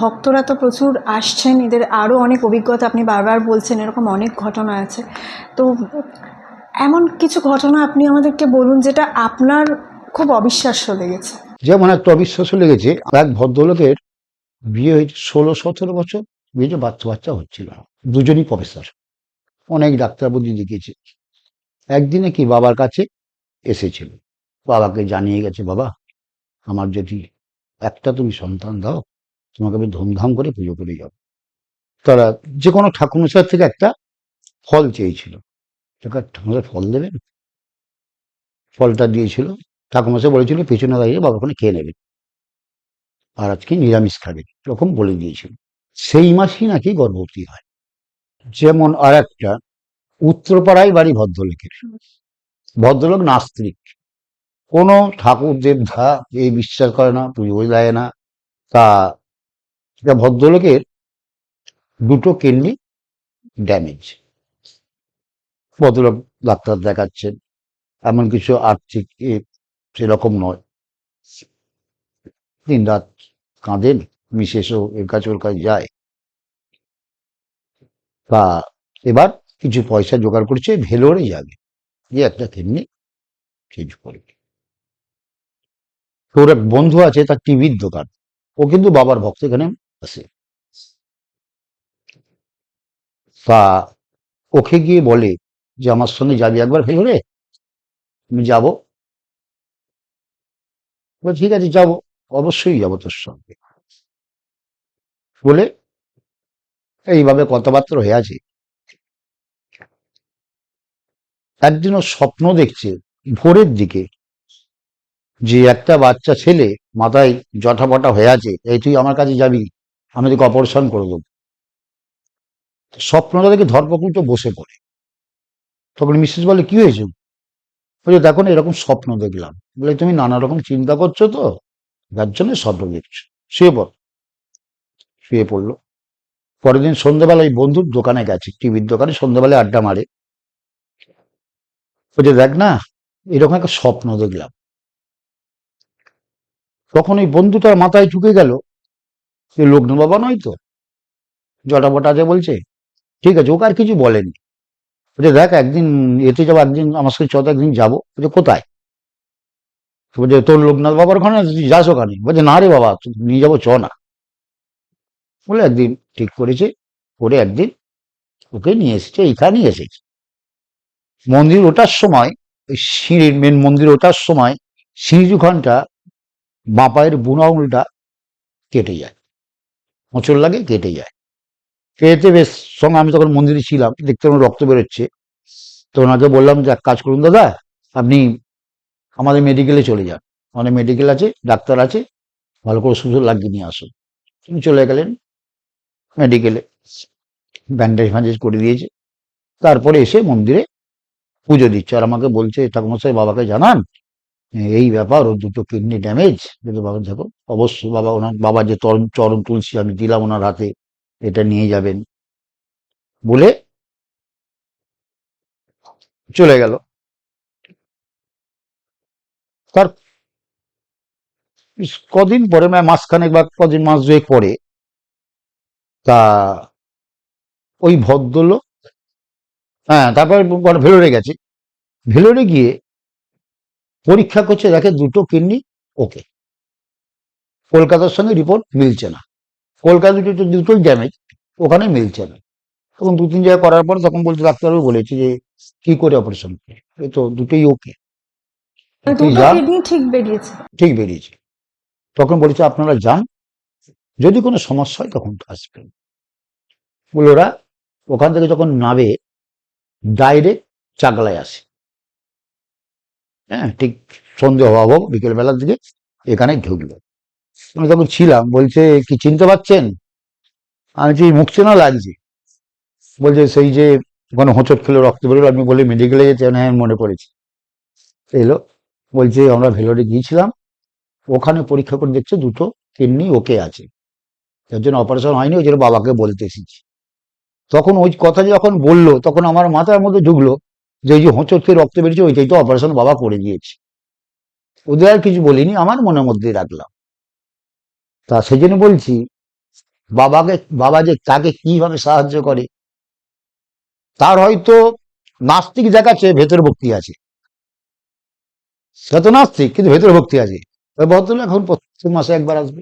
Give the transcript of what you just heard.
ভক্তরা তো প্রচুর আসছেন, এদের আরও অনেক অভিজ্ঞতা আপনি বারবার বলছেন, এরকম অনেক ঘটনা আছে। তো এমন কিছু ঘটনা আপনি আমাদেরকে বলুন যেটা আপনার খুব অবিশ্বাস্য লেগেছে। যেমন একটা অবিশ্বাস্য লেগেছে, এক ভদ্রলোকের বিয়ে হয়েছে ষোলো সতেরো বছর বিয়েতে বাচ্চা বাচ্চা হচ্ছিল। দুজনই প্রফেসর অনেক ডাক্তার বুদ্ধি দেখিয়েছে। একদিনে কি বাবার কাছে এসেছিল। বাবাকে জানিয়ে গেছে, বাবা, আমার যদি একটা তুমি সন্তান দাও তোমাকে আমি ধুমধাম করে পুজো করে যাব। তারা যে কোনো ঠাকুরমশাই থেকে একটা ফল চেয়েছিল। ঠাকুরমশাই ফল দেবেন? ফলটা দিয়েছিল। ঠাকুরমশাই বলেছিল, পেছনে দাঁড়িয়ে বাবা ওখানে খেয়ে নেবেন আর আজকে নিরামিষ খাবে। এরকম বলে দিয়েছিল। সেই মাসই নাকি গর্ভবতী হয়। যেমন আর একটা উত্তরপাড়ায় বাড়ি ভদ্রলোকের। ভদ্রলোক নাস্তিক। কোনো ঠাকুর দেবধা এই বিশ্বাস করে না, পুজো দেয় না। তা এটা ভদ্রলোকের দুটো কিডনি ড্যামেজ ভদ্রলোক ডাক্তার দেখাচ্ছেন। এমন কিছু আর্থিক সেরকম নয়। দিন রাত কাঁদেন মিসেসও এর কাছে ওর কাছে যায়। তা এবার কিছু পয়সা জোগাড় করছে, ভেলোরে যাবে। যে একটা কিডনি চেঞ্জ করে। তো ওর এক বন্ধু আছে, তার টিভির দোকান। ও কিন্তু বাবার ভক্ত, এখানে আসে। তা ওকে গিয়ে বলে যে, আমার সঙ্গে যাবি একবার ভেলোরে আমি যাব। ঠিক আছে, যাব। অবশ্যই যাব তোর সঙ্গে। বলে, এইভাবে কথাবার্তা হয়ে আছে। একদিন স্বপ্ন দেখছে ভোরের দিকে যে, একটা বাচ্চা ছেলে মাথায় জটাপটা হয়ে আছে, এই তুই আমার কাছে যাবি? আমি তোকে অপারেশন করে দেবো। স্বপ্নটা দেখে ধর্মকুটো বসে পড়ে। তখন মিসেস বলে, কি হয়েছে? বলে, দেখো না, এরকম স্বপ্ন দেখলাম। বলে, তুমি নানা রকম চিন্তা করছ তো, যার জন্য স্বপ্ন দেখছ। শুয়ে পড়। শুয়ে পড়ল। পরের দিন সন্ধ্যাবেলায় বন্ধুর দোকানে গেছে, টিভির দোকানে, সন্ধ্যাবেলায় আড্ডা মারে। বলছে দেখ না, এরকম একটা স্বপ্ন দেখলাম। তখন ওই বন্ধুটার মাথায় ঢুকে গেল যে লগ্ন বাবা নয় তো? জটাপটা আছে বলছে। ঠিক আছে, ওকে আর কিছু বলেনি। বলছে, দেখ, একদিন এতে যাব, একদিন আমার সাথে চত একদিন যাব। বলছে, কোথায়? বলছে, তোর লোকনাথ বাবার ওখানে তুই যাস ওখানে। বলছে, না রে বাবা নিয়ে যাব, চ না। বলে একদিন ঠিক করেছে, করে একদিন ওকে নিয়ে এসেছে এইখানে এসেছে। মন্দির ওঠার সময় ওই সিঁড়ির মেন মন্দির ওঠার সময় সিঁড়ি দুখানটা বাঁ পায়ের বুনো আঙুলটা কেটে যায়। মোচড় লাগে, কেটে যায়। কেটে বেশ, সঙ্গে আমি তখন মন্দিরে ছিলাম, দেখতে আমার রক্ত বেরোচ্ছে। তো ওনাকে বললাম যে এক কাজ করুন দাদা, আপনি আমাদের মেডিকেলে চলে যান। আমাদের মেডিকেল আছে, ডাক্তার আছে, ভালো করে সুযোগ লাগিয়ে নিয়ে আসুন। তিনি চলে গেলেন মেডিকেলে ব্যান্ডেজ ফ্যান্ডেজ করে দিয়েছে। তারপরে এসে মন্দিরে পুজো দিচ্ছে। আর আমাকে বলছে ঠাকুমশাই বাবাকে জানান এই ব্যাপার, ওর দুটো কিডনি ড্যামেজ কিন্তু বাবা দেখো অবশ্যই বাবা ওনার, বাবা যে চরণ চরণ তুলসী আমি দিলাম ওনার হাতে, এটা নিয়ে যাবেন। বলে চলে গেল। তার কদিন পরে মানে মাসখানেক বা কদিন, মাস দুয়েক পরে, তা ওই ভদ্রলোক হ্যাঁ তারপরে মানে ভেলোরে গেছে। ভেলোরে গিয়ে পরীক্ষা করছে দেখে দুটো কিডনি ওকে। কলকাতার সঙ্গে রিপোর্ট মিলছে না। কলকাতা দুটো দুটোই ড্যামেজ ওখানে মিলছে না। তখন দু তিন জায়গায় করার পর তখন বলছে ডাক্তারবাবু বলেছে যে কি করে অপারেশন এই তো দুটোই ওকে মানে ঠিক বেরিয়েছে। ঠিক বেরিয়েছে। তখন বলেছে আপনারা যান। যদি কোনো সমস্যা হয় তখন আসবেন। বলে ওরা ওখান থেকে যখন নাবে ডাইরেক্ট চাকলায় আসে। হ্যাঁ ঠিক সন্ধে হওয়া হোক, বিকেলবেলার দিকে এখানে ঢুকলো আমি তখন ছিলাম, বলছে, কি চিনতে পারছেন? আমি যে মুখ চেনা লাগছে। বলছে, সেই যে ওখানে হোঁচট খেলে রক্ত বেরোলো আমি বলি মেডিকেলে যেতে হ্যাঁ মনে পড়েছে। এলো, বলছে, আমরা ভেলোরে গিয়েছিলাম, ওখানে পরীক্ষা করে দেখছে দুটো কিডনি ওকে আছে। যার জন্য অপারেশন হয়নি, ওই জন্য বাবাকে বলতে এসেছি। তখন ওই কথা যখন বলল, তখন আমার মাথার মধ্যে ঢুকলো যে ওই যে হোঁচট খেয়ে রক্ত বেরিয়েছে, ওইটাই তো অপারেশন বাবা করে দিয়েছে। ওদের আর কিছু বলিনি, আমার মনের মধ্যেই রাখলাম। তা সেই জন্য বলছি, বাবাকে, বাবা যে তাকে কীভাবে সাহায্য করে, তার হয়তো নাস্তিক দেখাচ্ছে, ভেতর ভক্তি আছে। সে তো নাস্তিক, কিন্তু ভেতর ভক্তি আছে। ভদ্রলোক এখন প্রত্যেক মাসে একবার আসবে।